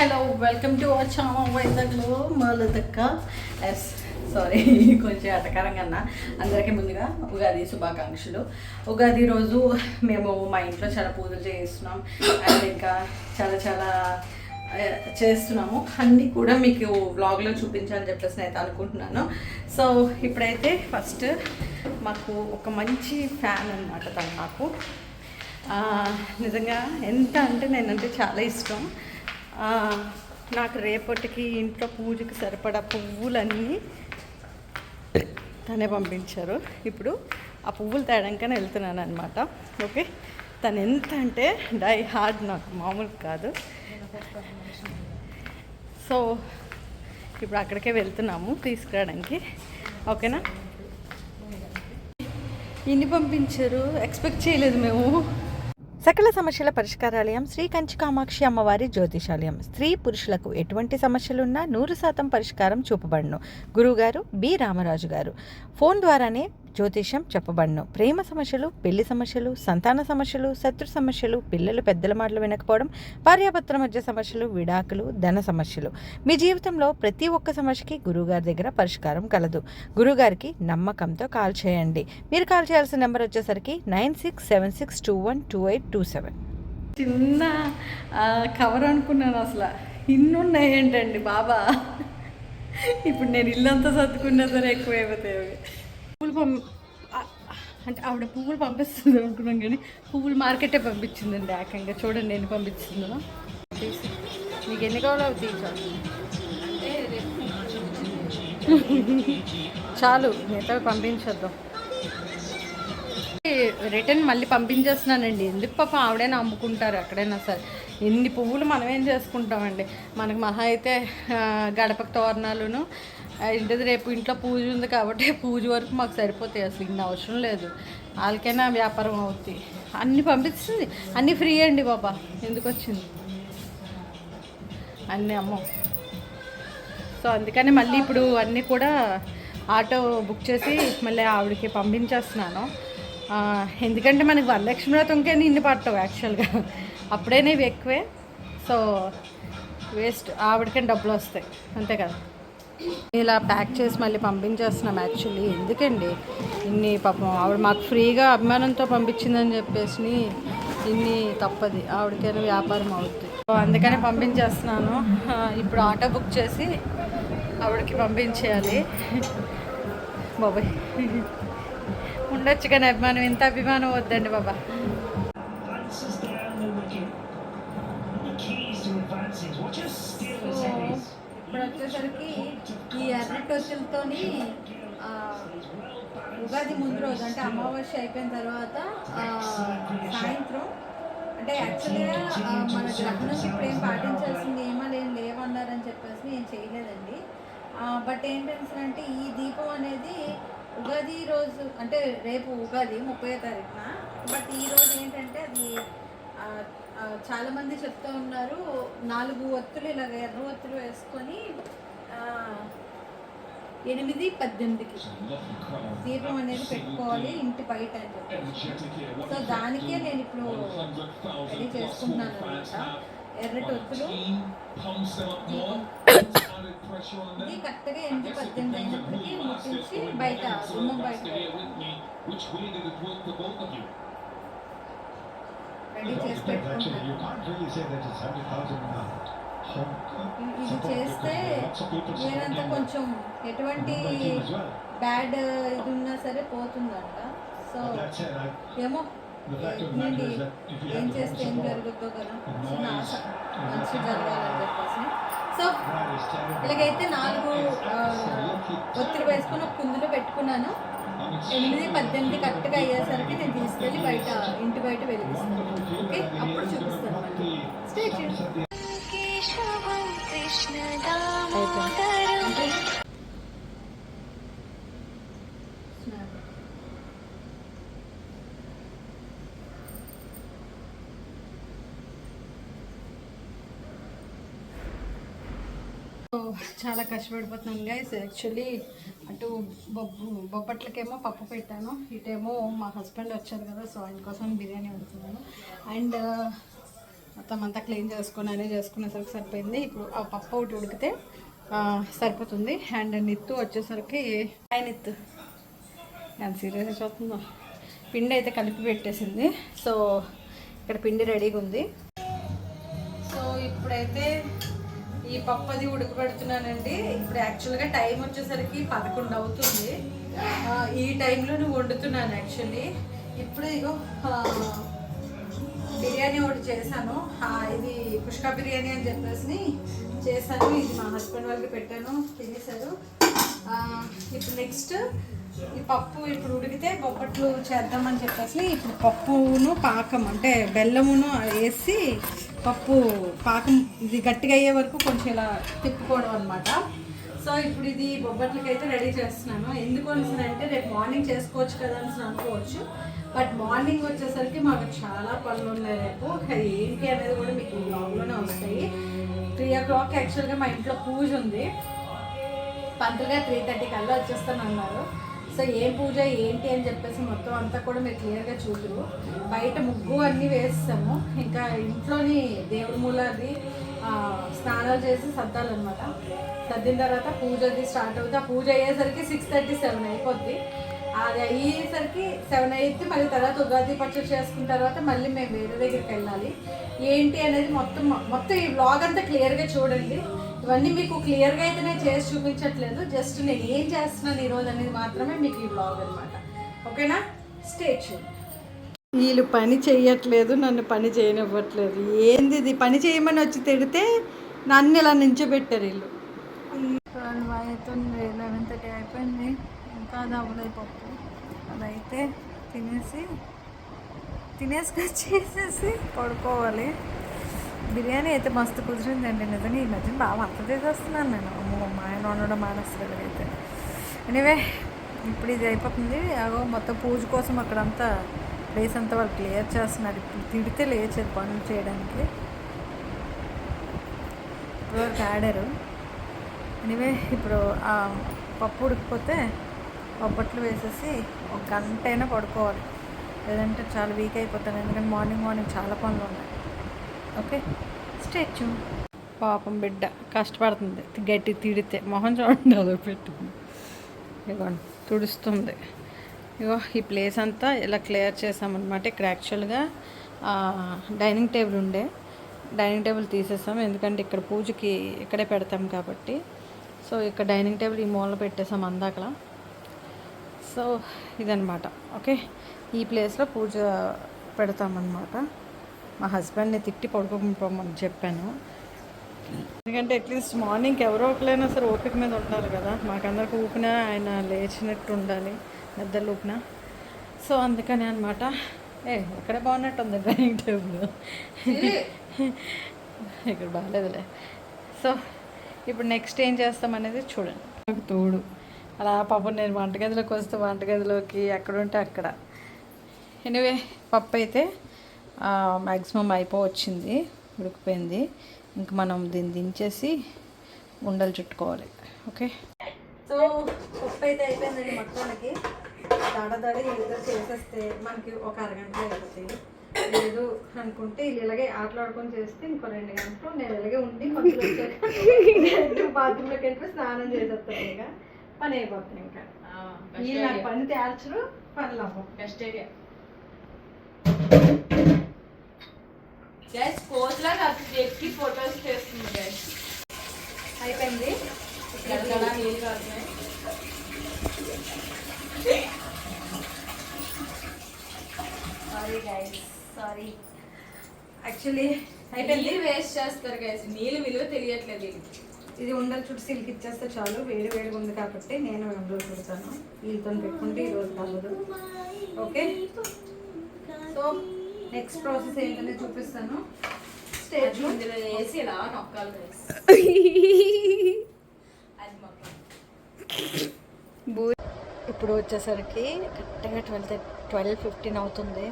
Hello welcome to our channel వైజాగ్లో మలదక్క yes sorry కొంచెం అటకరంగా అన్న. అందరికీ ముందుగా ఉగాది శుభాకాంక్షలు. ఉగాది రోజు మేము మా ఇంట్లో చాలా పూజలు చేస్తున్నాం అండ్ ఇంకా చాలా చాలా చేస్తున్నాము. అన్నీ కూడా మీకు వ్లాగ్లో చూపించాలని చెప్పేసి నేను అయితే అనుకుంటున్నాను. సో ఇప్పుడైతే ఫస్ట్ మాకు ఒక మంచి ఫ్యాన్ అనమాట తను నాకు నిజంగా ఎంత అంటే నేనంటే చాలా ఇష్టం. నాకు రేపటికి ఇంట్లో పూజకి సరిపడా పువ్వులన్నీ తనే పంపించారు. ఇప్పుడు ఆ పువ్వులు తేడానికనే వెళ్తున్నాను అనమాట ఓకే? తను ఎంత అంటే డై హార్డ్ నాకు మామూలు కాదు. సో ఇప్పుడు అక్కడికే వెళ్తున్నాము తీసుకురావడానికి. ఓకేనా? ఇన్ని పంపించారు. ఎక్స్పెక్ట్ చేయలేదు మేము. సకల సమస్యల పరిష్కారాలయం శ్రీ కంచి కామాక్షి అమ్మవారి జ్యోతిషాలయం. స్త్రీ పురుషులకు ఎటువంటి సమస్యలున్నా నూరు శాతం పరిష్కారం చూపబడును. గురువుగారు బి. రామరాజు గారు ఫోన్ ద్వారానే జ్యోతిషం చెప్పబడను. ప్రేమ సమస్యలు పెళ్ళి సమస్యలు సంతాన సమస్యలు శత్రు సమస్యలు పిల్లలు పెద్దల మాటలు వినకపోవడం భార్యాభర్తల మధ్య సమస్యలు విడాకులు ధన సమస్యలు. మీ జీవితంలో ప్రతి ఒక్క సమస్యకి గురువుగారి దగ్గర పరిష్కారం కలదు. గురువుగారికి నమ్మకంతో కాల్ చేయండి. మీరు కాల్ చేయాల్సిన నెంబర్ వచ్చేసరికి nine six seven six two one two eight two seven. చిన్న కవర్ అనుకున్నాను అసలు. ఇన్నున్నాయి ఏంటండి బాబా? ఇప్పుడు నేను ఇల్లంతా సర్దుకున్నా సరే ఎక్కువ అయిపోతాయి పువ్వులు పం అంటే ఆవిడ పువ్వులు పంపిస్తుంది అనుకున్నాం కానీ పువ్వులు మార్కెటే పంపించిందండి ఏకంగా. చూడండి ఎన్ని పంపించిందో. మీకు ఎన్ని కావాలో అవి తీసాను చాలు. మిగతా పంపించేద్దాం. రిటర్న్ మళ్ళీ పంపించేస్తున్నానండి. ఎందుకు పాప ఆవిడైనా అమ్ముకుంటారు ఎక్కడైనా సరే. ఎన్ని పువ్వులు మనం ఏం చేసుకుంటామండి? మనకు మహా అయితే గడపకు తోరణాలును ఆ, ఇంటిది రేపు ఇంట్లో పూజ ఉంది కాబట్టి పూజ వరకు మాకు సరిపోతాయి. అసలు ఇన్ని అవసరం లేదు. వాళ్ళకైనా వ్యాపారం అవుతుంది అన్నీ పంపిస్తుంది. అన్నీ ఫ్రీ అండి బాబా. ఎందుకు వచ్చింది? అన్నీ అమ్మో. సో అందుకని మళ్ళీ ఇప్పుడు అన్నీ కూడా ఆటో బుక్ చేసి మళ్ళీ ఆవిడకి పంపించేస్తున్నాను. ఎందుకంటే మనకి వరలక్ష్మి వ్రతంకే ఇన్ని పట్టవు యాక్చువల్గా. అప్పుడేనే ఇవి ఎక్కువే. So waste. ఆవిడకే డబ్బులు వస్తాయి. అంతే కదా. ఇలా ప్యాక్ చేసి మళ్ళీ పంపించేస్తున్నాం యాక్చువల్లీ. ఎందుకండి? ఇన్ని పాపం ఆవిడ మాకు ఫ్రీగా అభిమానంతో పంపించిందని చెప్పేసి ఇన్ని తప్పది. ఆవిడకైనా వ్యాపారం అవుతుంది సో అందుకనే పంపించేస్తున్నాను. ఇప్పుడు ఆటో బుక్ చేసి ఆవిడకి పంపించేయాలి. బాబాయ్. ఉండొచ్చు కానీ అభిమానం ఇంత అభిమానం వద్దండి బాబా. ఈ ఉగాది ముందు రోజు అంటే అమావాస్య అయిపోయిన తర్వాత సాయంత్రం అంటే యాక్చువల్గా మన గ్రహణంకి ఇప్పుడు ఏం పాటించాల్సింది నియమాలు ఏం లేవన్నారని చెప్పేసి నేను చేయలేదండి. బట్ ఏంటంటే ఈ దీపం అనేది ఉగాది రోజు అంటే రేపు ఉగాది ముప్పై తారీఖున బట్ ఈ రోజు ఏంటంటే అది చాలామంది చెప్తూ ఉన్నారు నాలుగు ఒత్తులు ఇలాగ ఎర్ర ఒత్తులు వేసుకొని ఎనిమిది పద్దెనిమిదికి దీపం అనేది పెట్టుకోవాలి ఇంటి బయట అని చెప్పేసి సో దానికే నేను ఇప్పుడు రెడీ చేసుకుంటున్నాను అనమాట. ఎర్రటి ఒత్తులు. ఇది కరెక్ట్గా ఎనిమిది పద్దెనిమిది అయినప్పటికీ ముట్టించి బయట గుమ్మం బయట. రెడీ చేసి Actually, ఇది చేస్తే నేనంత కొంచెం ఎటువంటి బ్యాడ్ ఇది ఉన్నా సరే పోతుందంట. సో ఏమో ఏం చేస్తే ఏం జరుగుతుందో కదా మంచి జరగాలని చెప్పేసి. సో ఇలాగైతే నాలుగు ఒత్తిడి వేసుకుని ఒక కుందులు పెట్టుకున్నాను. ఎనిమిది పద్దెనిమిది కరెక్ట్గా అయ్యేసరికి నేను తీసుకెళ్ళి బయట ఇంటి బయట వెళ్ళిస్తాను ఓకే? అప్పుడు చూపిస్తాను స్టేట్ చాలా కష్టపడిపోతున్నాను గైస్ యాక్చువల్లీ అటు బొబ్బు బొబ్బట్లకేమో పప్పు పెట్టాను. ఇటేమో మా హస్బెండ్ వచ్చారు కదా సో ఆయన కోసం బిర్యానీ వండుతున్నాను. అండ్ మొత్తం అంతా క్లీన్ చేసుకొని అనేది చేసుకునేసరికి సరిపోయింది. ఇప్పుడు ఆ పప్పు ఒకటి ఉడికితే సరిపోతుంది. అండ్ నిత్తు వచ్చేసరికి ఆయన నిత్తు. ఎంత సీరియస్ చూస్తుందో. పిండి అయితే కలిపి పెట్టేసింది. సో ఇక్కడ పిండి రెడీగా ఉంది. సో ఇప్పుడైతే ఈ పప్పు అది ఉడకబెడుతున్నానండి ఇప్పుడు యాక్చువల్గా టైం వచ్చేసరికి పదకొండు అవుతుంది. ఈ టైంలో నువ్వు వండుతున్నాను యాక్చువల్లీ. ఇప్పుడు ఇగో బిర్యానీ ఒకటి చేశాను. ఇది పుష్క బిర్యానీ అని చెప్పేసి చేశాను. ఇది మా హస్బెండ్ వాళ్ళకి పెట్టాను. తినేశారు. ఇప్పుడు నెక్స్ట్ ఈ పప్పు ఇప్పుడు ఉడికితే బొబ్బట్లు చేద్దామని చెప్పేసి ఇప్పుడు పప్పును పాకం అంటే బెల్లమును వేసి పప్పు పాకం ఇది గట్టిగా అయ్యే వరకు కొంచెం ఇలా తిప్పుకోవడం అనమాట సో ఇప్పుడు ఇది బొబ్బట్లకి అయితే రెడీ చేస్తున్నాను. ఎందుకు అంటే రేపు మార్నింగ్ చేసుకోవచ్చు కదా అని అనుకోవచ్చు. బట్ మార్నింగ్ వచ్చేసరికి మాకు చాలా పనులు ఉన్నాయి రేపు. అది ఏంటి అనేది కూడా మీకు బ్లాగ్లోనే వస్తాయి. త్రీ ఓ క్లాక్ యాక్చువల్గా మా ఇంట్లో పూజ ఉంది. పంతులుగా త్రీ థర్టీ కల్లా వచ్చేస్తాను అన్నారు సో ఏం పూజ ఏంటి అని చెప్పేసి మొత్తం అంతా కూడా మీరు క్లియర్గా చూడరు బయట ముగ్గు అన్నీ వేస్తాము. ఇంకా ఇంట్లోని దేవుడి మూలది స్నానాలు చేసి సర్దాలన్నమాట. సర్దిన తర్వాత పూజ అది స్టార్ట్ అవుతుంది ఆ పూజ అయ్యేసరికి సిక్స్ థర్టీ సెవెన్ అయిపోద్ది. అది అయ్యేసరికి సెవెన్ అయితే మళ్ళీ తర్వాత ఉగాది పచ్చడి చేసుకున్న తర్వాత మళ్ళీ మేము వేరే దగ్గరికి వెళ్ళాలి. ఏంటి అనేది మొత్తం మొత్తం ఈ వ్లాగ్ అంతా క్లియర్గా చూడండి. ఇవన్నీ మీకు క్లియర్గా అయితే నేను చేసి చూపించట్లేదు. జస్ట్ నేను ఏం చేస్తున్నాను ఈరోజు అనేది మాత్రమే మీకు ఈ వ్లాగ్ అనమాట ఓకేనా? స్టేట్ వీళ్ళు పని చేయట్లేదు నన్ను పని చేయనివ్వట్లేదు. ఏంది ఇది? పని చేయమని వచ్చి తిడితే నన్ను ఇలా నించోబెట్టారు వీళ్ళు. అవుతుంది అయిపోయింది. కాదు అది అవ్వలేదు పప్పు. అదైతే తినేసి తినేసి చేసేసి పడుకోవాలి. బిర్యానీ అయితే మస్తు కుదిరిందండి నిజంగా ఈ మధ్యన బాగా వంట చేసేస్తున్నాను నేను. అమ్మ మా ఆయన వండడం మానేస్తారు అయితే. ఎనివే ఇప్పుడు ఇది అయిపోతుంది. అగో మొత్తం పూజ కోసం అక్కడంతా ప్లేస్ అంతా వాళ్ళు క్లియర్ చేస్తున్నారు. ఇప్పుడు తిడితే లేచారు పనులు చేయడానికి. ఇప్పుడు వరకు ఆడారు? ఎనివే ఇప్పుడు పప్పు ఉడికిపోతే బొబ్బట్లు వేసేసి ఒక గంట అయినా పడుకోవాలి. లేదంటే చాలా వీక్ అయిపోతాను. ఎందుకంటే మార్నింగ్ మార్నింగ్ చాలా పనులు ఉన్నాయి. ఓకే స్టేచ్యూ పాపం బిడ్డ కష్టపడుతుంది. గట్టి తిడితే మొహం చూడండి అదో పెట్టింది ఇదిగోండి తుడుస్తుంది. ఇగో ఈ ప్లేస్ అంతా ఇలా క్లియర్ చేసామన్నమాట ఇక్కడ యాక్చువల్గా డైనింగ్ టేబుల్ ఉండే. డైనింగ్ టేబుల్ తీసేసాం. ఎందుకంటే ఇక్కడ పూజకి ఇక్కడే పెడతాం కాబట్టి. సో ఇక్కడ డైనింగ్ టేబుల్ ఈ మూల పెట్టేసాం అందాకలా. సో ఇదనమాట ఓకే? ఈ ప్లేస్లో పూజ పెడతామన్నమాట. మా హస్బెండ్ని తిట్టి పడుకోమని చెప్పాను. ఎందుకంటే అట్లీస్ట్ మార్నింగ్ ఎవరో ఒకరైనా సరే ఓపిక మీద ఉంటారు కదా. మాకందరికి ఊపిన ఆయన లేచినట్టు ఉండాలి. నిద్రలు ఊపిన. సో అందుకని అనమాట ఏ ఇక్కడ బాగున్నట్టు ఉంది డైనింగ్ టేబుల్? ఇక్కడ బాగాలేదులే. సో ఇప్పుడు నెక్స్ట్ ఏం చేస్తాం అనేది చూడండి. నాకు తోడు. అలా పాపం నేను వంటగదిలోకి వస్తే వంటగదిలోకి ఎక్కడుంటే అక్కడ. ఎనివే పప్పు అయితే మ్యాక్సిమం అయిపోవచ్చింది ఉడికిపోయింది. ఇంక మనం దీన్ని దించేసి ఉండలు చుట్టుకోవాలి. ఓకే సో పప్పు అయితే అయిపోయిందండి మొత్తానికి. దాడ దడ ఏదో చేసేస్తే మనకి ఒక అరగంట అయిపోతాయి లేదు అనుకుంటే వీళ్ళు ఇలాగే ఆటలాడుకొని చేస్తే ఇంకో రెండు గంటలు నేను ఇలాగే ఉండి మధ్యలో వచ్చాక బాత్రూంలోకి వెళ్ళిపోయి స్నానం చేసేస్తాను ఇక. పని అయిపోతుంది ఇంకా వీళ్ళు నాకు పని తేల్చరు పనులు అవ్వవు కస్టేరియా గైస్ కాదు ఎక్కి ఫొటోస్ చేస్తుంది గైస్ అయిపోయింది. ఇక్కడ నీళ్ళు కాస్తున్నాయి సారీ గైస్ సారీ యాక్చువల్లీ అయిపోయింది. వేస్ట్ చేస్తారు గైస్ నీళ్ళు విలువ తెలియట్లేదు. ఇది ఉండలు చుట్టూ సిల్క్ ఇచ్చేస్తే చాలు. వేడి వేడిగా ఉంది కాబట్టి నేను ఉండలు చుడతాను. వీళ్ళతో పెట్టుకుంటే ఈరోజు తగ్గదు. ఓకే? సో నెక్స్ట్ ప్రాసెస్ ఏంటనే చూపిస్తాను. స్టేజ్ ఇందులో వేసి ఇలా నొక్కాలి ఇప్పుడు వచ్చేసరికి కరెక్ట్గా ట్వెల్వ్ ట్వెల్వ్ ఫిఫ్టీన్ అవుతుంది.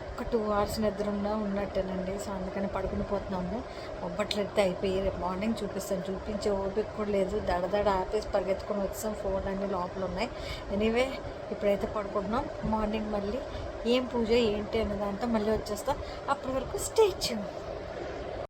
ఒక్క టూ అవర్స్ నిద్ర ఉన్నట్టేనండి. సో అందుకని పడుకుని పోతున్నాము. ఒబ్బట్లు అయితే అయిపోయి రేపు మార్నింగ్ చూపిస్తాను. చూపించే ఓపిక కూడా లేదు. దడదడ ఆపేసి పరిగెత్తుకొని వచ్చాం ఫోన్ అన్ని లోపల ఉన్నాయి ఎనీవే ఇప్పుడైతే పడుకుంటున్నాం. మార్నింగ్ మళ్ళీ ఏం పూజ ఏంటి అనే దాంతో మళ్ళీ వచ్చేస్తాం. అప్పటి వరకు స్టే